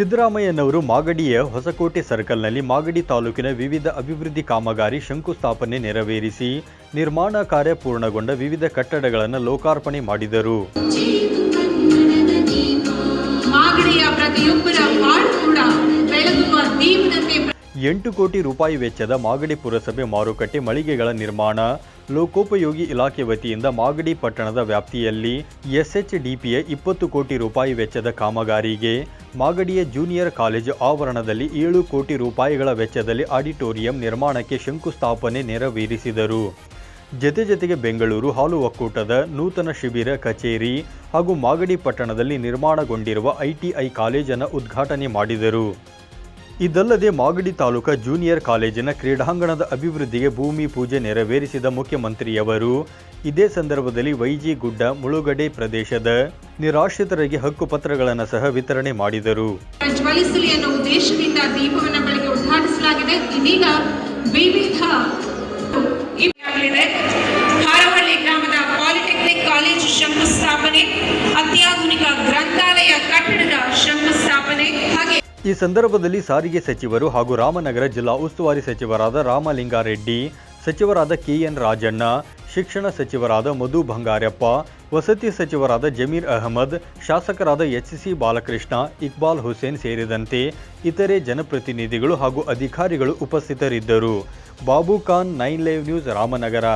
ಸಿದ್ದರಾಮಯ್ಯನವರು ಮಾಗಡಿಯ ಹೊಸಕೋಟೆ ಸರ್ಕಲ್ನಲ್ಲಿ ಮಾಗಡಿ ತಾಲೂಕಿನ ವಿವಿಧ ಅಭಿವೃದ್ಧಿ ಕಾಮಗಾರಿ ಶಂಕುಸ್ಥಾಪನೆ ನೆರವೇರಿಸಿ ನಿರ್ಮಾಣ ಕಾರ್ಯ ಪೂರ್ಣಗೊಂಡ ವಿವಿಧ ಕಟ್ಟಡಗಳನ್ನು ಲೋಕಾರ್ಪಣೆ ಮಾಡಿದರು. ಎಂಟು ಕೋಟಿ ರೂಪಾಯಿ ವೆಚ್ಚದ ಮಾಗಡಿ ಪುರಸಭೆ ಮಾರುಕಟ್ಟೆ ಮಳಿಗೆಗಳ ನಿರ್ಮಾಣ. ಲೋಕೋಪಯೋಗಿ ಇಲಾಖೆ ವತಿಯಿಂದ ಮಾಗಡಿ ಪಟ್ಟಣದ ವ್ಯಾಪ್ತಿಯಲ್ಲಿ ಎಸ್ಎಚ್ಡಿಪಿಯ ಇಪ್ಪತ್ತು ಕೋಟಿ ರೂಪಾಯಿ ವೆಚ್ಚದ ಕಾಮಗಾರಿಗೆ ಮಾಗಡಿಯ ಜೂನಿಯರ್ ಕಾಲೇಜು ಆವರಣದಲ್ಲಿ ಏಳು ಕೋಟಿ ರೂಪಾಯಿಗಳ ವೆಚ್ಚದಲ್ಲಿ ಆಡಿಟೋರಿಯಂ ನಿರ್ಮಾಣಕ್ಕೆ ಶಂಕುಸ್ಥಾಪನೆ ನೆರವೇರಿಸಿದರು. ಜತೆ ಜತೆಗೆ ಬೆಂಗಳೂರು ಹಾಲು ಒಕ್ಕೂಟದ ನೂತನ ಶಿಬಿರ, ಕಚೇರಿ ಹಾಗೂ ಮಾಗಡಿ ಪಟ್ಟಣದಲ್ಲಿ ನಿರ್ಮಾಣಗೊಂಡಿರುವ ಐಟಿಐ ಕಾಲೇಜನ್ನು ಉದ್ಘಾಟನೆ ಮಾಡಿದರು. ಇದಲ್ಲದೆ ಮಾಗಡಿ ತಾಲೂಕಾ ಜೂನಿಯರ್ ಕಾಲೇಜಿನ ಕ್ರೀಡಾಂಗಣದ ಅಭಿವೃದ್ಧಿಗೆ ಭೂಮಿ ಪೂಜೆ ನೆರವೇರಿಸಿದ ಮುಖ್ಯಮಂತ್ರಿಯವರು, ಇದೇ ಸಂದರ್ಭದಲ್ಲಿ ವೈಜಿ ಗುಡ್ಡ ಮುಳುಗಡೆ ಪ್ರದೇಶದ ನಿರಾಶ್ರಿತರಿಗೆ ಹಕ್ಕುಪತ್ರಗಳನ್ನು ಸಹ ವಿತರಣೆ ಮಾಡಿದರು. ಉದ್ದೇಶದಿಂದ ದೀಪವನ್ನು ಉದ್ಘಾಟಿಸಲಾಗಿದೆ. ಇದೀಗ ವಿವಿಧ ಗ್ರಾಮದ ಪಾಲಿಟೆಕ್ನಿಕ್ ಕಾಲೇಜು ಶಂಕುಸ್ಥಾಪನೆ, ಅತ್ಯಾಧುನಿಕ ಗ್ರಂಥಾಲಯ ಕಟ್ಟಡದ ಶಂಕುಸ್ಥಾಪನೆ ಹಾಗೆ ಈ ಸಂದರ್ಭದಲ್ಲಿ ಸಾರಿಗೆ ಸಚಿವರು ಹಾಗೂ ರಾಮನಗರ ಜಿಲ್ಲಾ ಉಸ್ತುವಾರಿ ಸಚಿವರಾದ ರಾಮಲಿಂಗಾರೆಡ್ಡಿ, ಸಚಿವರಾದ ಕೆಎನ್ ರಾಜಣ್ಣ, ಶಿಕ್ಷಣ ಸಚಿವರಾದ ಮಧು ಬಂಗಾರಪ್ಪ, ವಸತಿ ಸಚಿವರಾದ ಜಮೀರ್ ಅಹಮದ್, ಶಾಸಕರಾದ ಎಚ್ ಸಿ ಬಾಲಕೃಷ್ಣ, ಇಕ್ಬಾಲ್ ಹುಸೇನ್ ಸೇರಿದಂತೆ ಇತರೆ ಜನಪ್ರತಿನಿಧಿಗಳು ಹಾಗೂ ಅಧಿಕಾರಿಗಳು ಉಪಸ್ಥಿತರಿದ್ದರು. Babu Khan nine live news Ramanagara.